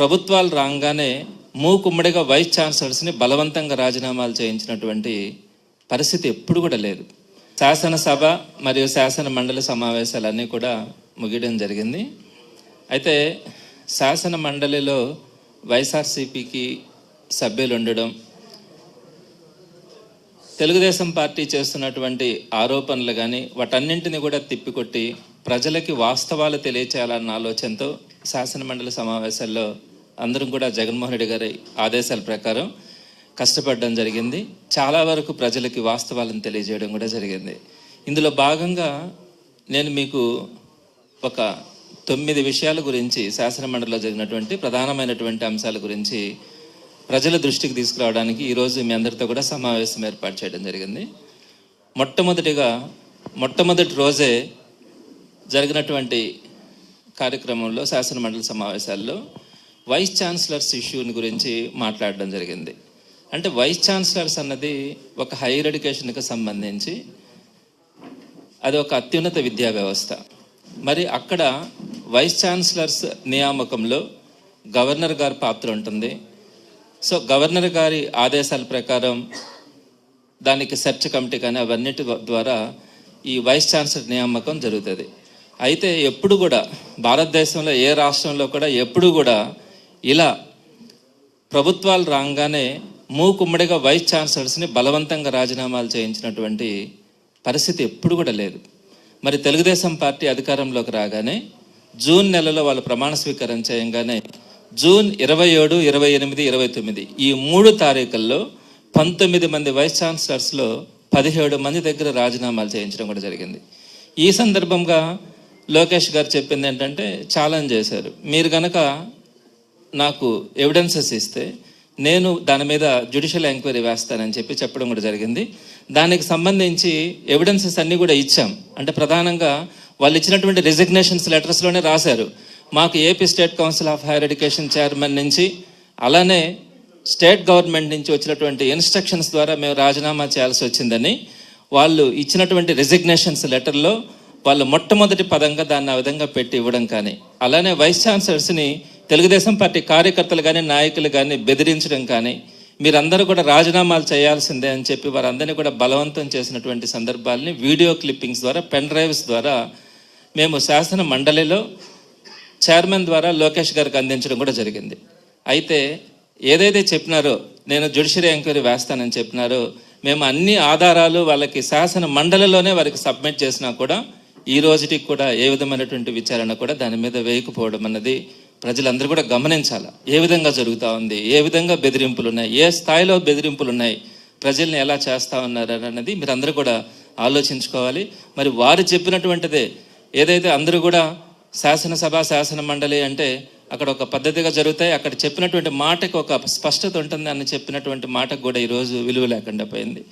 ప్రభుత్వాలు రాగానే మూకుమ్మడిగా వైస్ ఛాన్సలర్స్ని బలవంతంగా రాజీనామాలు చేయించినటువంటి పరిస్థితి ఎప్పుడు కూడా లేదు. శాసనసభ మరియు శాసన మండలి సమావేశాలన్నీ కూడా ముగియడం జరిగింది. అయితే శాసన మండలిలో వైఎస్ఆర్సీపీకి సభ్యులు ఉండడం తెలుగుదేశం పార్టీ చేస్తున్నటువంటి ఆరోపణలు కానీ వాటన్నింటిని కూడా తిప్పికొట్టి ప్రజలకి వాస్తవాలు తెలియచేయాలన్న ఆలోచనతో శాసన మండలి సమావేశాల్లో అందరం కూడా జగన్మోహన్ రెడ్డి గారి ఆదేశాల ప్రకారం కష్టపడడం జరిగింది. చాలా వరకు ప్రజలకి వాస్తవాలను తెలియజేయడం కూడా జరిగింది. ఇందులో భాగంగా నేను మీకు ఒక తొమ్మిది విషయాల గురించి శాసనమండలిలో జరిగినటువంటి ప్రధానమైనటువంటి అంశాల గురించి ప్రజల దృష్టికి తీసుకురావడానికి ఈరోజు మీ అందరితో కూడా సమావేశం ఏర్పాటు చేయడం జరిగింది. మొట్టమొదటిగా మొట్టమొదటి రోజే జరిగినటువంటి కార్యక్రమంలో శాసనమండలి సమావేశాల్లో వైస్ ఛాన్సలర్స్ ఇష్యూని గురించి మాట్లాడడం జరిగింది. అంటే వైస్ ఛాన్సలర్స్ అన్నది ఒక హైయర్ ఎడ్యుకేషన్కి సంబంధించి అది ఒక అత్యున్నత విద్యా వ్యవస్థ. మరి అక్కడ వైస్ ఛాన్సలర్స్ నియామకంలో గవర్నర్ గారి పాత్ర ఉంటుంది. సో గవర్నర్ గారి ఆదేశాల ప్రకారం దానికి సెర్చ్ కమిటీ కానీ అవన్నిటి ద్వారా ఈ వైస్ ఛాన్సలర్ నియామకం జరుగుతుంది. అయితే ఎప్పుడు కూడా భారతదేశంలో ఏ రాష్ట్రంలో కూడా ఎప్పుడు కూడా ఇలా ప్రభుత్వాలు రాగానే మూకుమ్మడిగా వైస్ ఛాన్సలర్స్ని బలవంతంగా రాజీనామాలు చేయించినటువంటి పరిస్థితి ఎప్పుడు కూడా లేదు. మరి తెలుగుదేశం పార్టీ అధికారంలోకి రాగానే జూన్ నెలలో వాళ్ళు ప్రమాణ స్వీకారం చేయంగానే జూన్ ఇరవై ఏడు ఇరవై ఎనిమిది ఇరవై తొమ్మిది ఈ మూడు తారీఖుల్లో పంతొమ్మిది మంది వైస్ ఛాన్సలర్స్లో పదిహేడు మంది దగ్గర రాజీనామాలు చేయించడం కూడా జరిగింది. ఈ సందర్భంగా లోకేష్ గారు చెప్పింది ఏంటంటే ఛాలెంజ్ చేశారు. మీరు కనుక నాకు ఎవిడెన్సెస్ ఇస్తే నేను దాని మీద జ్యుడిషియల్ ఎంక్వైరీ వేస్తానని చెప్పి చెప్పడం కూడా జరిగింది. దానికి సంబంధించి ఎవిడెన్సెస్ అన్నీ కూడా ఇచ్చాం. అంటే ప్రధానంగా వాళ్ళు ఇచ్చినటువంటి రెజిగ్నేషన్స్ లెటర్స్లోనే రాశారు. మాకు AP state council of higher education chairman నుంచి అలానే స్టేట్ గవర్నమెంట్ నుంచి వచ్చినటువంటి ఇన్స్ట్రక్షన్స్ ద్వారా మేము రాజీనామా చేయాల్సి వచ్చిందని వాళ్ళు ఇచ్చినటువంటి రెజిగ్నేషన్స్ లెటర్లో వాళ్ళు మొట్టమొదటి పదంగా దాన్ని ఆ విధంగా పెట్టి ఇవ్వడం కానీ అలానే వైస్ ఛాన్సలర్స్ని తెలుగుదేశం పార్టీ కార్యకర్తలు కానీ నాయకులు కానీ బెదిరించడం కానీ మీరందరూ కూడా రాజీనామాలు చేయాల్సిందే అని చెప్పి వారందరినీ కూడా బలవంతం చేసినటువంటి సందర్భాలని వీడియో క్లిప్పింగ్స్ ద్వారా పెన్ డ్రైవ్స్ ద్వారా మేము శాసన మండలిలో చైర్మన్ ద్వారా లోకేష్ గారికి అందించడం కూడా జరిగింది. అయితే ఏదైతే చెప్పినారో నేను జుడిషియరీ ఎంక్వైరీ వేస్తానని చెప్పినారో మేము అన్ని ఆధారాలు వాళ్ళకి శాసన మండలిలోనే వారికి సబ్మిట్ చేసినా కూడా ఈ రోజుటికి కూడా ఏ విధమైనటువంటి విచారణ కూడా దాని మీద వేయకపోవడం అన్నది ప్రజలందరూ కూడా గమనించాలి. ఏ విధంగా జరుగుతూ ఉంది? ఏ విధంగా బెదిరింపులు ఉన్నాయి ఏ స్థాయిలో బెదిరింపులు ఉన్నాయి ప్రజల్ని ఎలా చేస్తూ ఉన్నారు అన్నది మీరందరూ కూడా ఆలోచించుకోవాలి. మరి వారు చెప్పినటువంటిదే ఏదైతే అందరూ కూడా శాసనసభ శాసన మండలి అంటే అక్కడ ఒక పద్ధతిగా జరుగుతాయి. అక్కడ చెప్పినటువంటి మాటకు ఒక స్పష్టత ఉంటుంది అని చెప్పినటువంటి మాటకు కూడా ఈరోజు విలువ లేకుండా పోయింది.